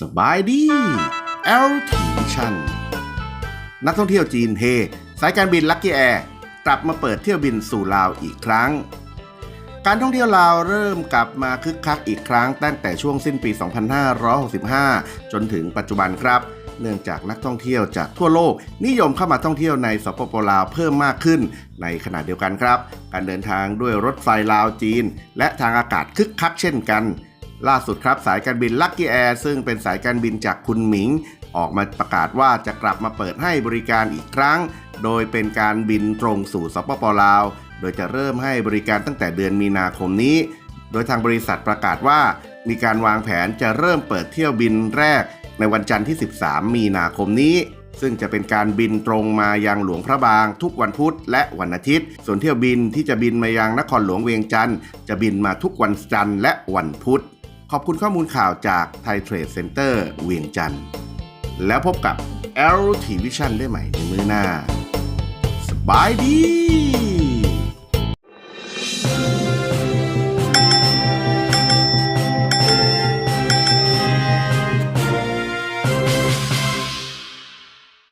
สบายดี LT Vision นักท่องเที่ยวจีนเฮ สายการบินลั c กี้แอร์กลับมาเปิดเที่ยวบินสู่ลาวอีกครั้ง การท่องเที่ยวลาวเริ่มกลับมาคึกคักอีกครั้งตั้งแต่ช่วงสิ้นปี 2565 จนถึงปัจจุบันครับ เนื่องจากนักท่องเที่ยวจากทั่วโลก นิยมเข้ามาท่องเที่ยวในสปปลาวเพิ่มมากขึ้น ในขณะเดียวกันครับ การเดินทางด้วยรถไฟลาวจีน และทางอากาศคึกคักเช่นกัน ล่าสุดครับสายการบินลั c กี้แอร์ซึ่งเป็นสายการบินจากคุณหมิง ออกมาประกาศว่าจะกลับมาเปิดให้บริการอีกครั้ง โดยเป็นการบินตรงสู่สปปลาว โดยจะเริ่มให้บริการตั้งแต่เดือนมีนาคมนี้ โดยทางบริษัทประกาศว่ามีการวางแผนจะเริ่มเปิดเที่ยวบินแรก ในวันจันทร์ที่ 13 มีนาคมนี้ ซึ่งจะเป็นการบินตรงมายังหลวงพระบางทุกวันพุธและวันอาทิตย์ ส่วนเที่ยวบินที่จะบินมายังนครหลวงเวียงจันทร์จะบินมาทุกวันจันทร์และวันพุธ ขอบคุณข้อมูลข่าวจากไทยเทรดเซ็นเตอร์เวียงจันทร์ แล้วพบกับ l t Vision ได้ใหม่ในมือหน้า สบายดี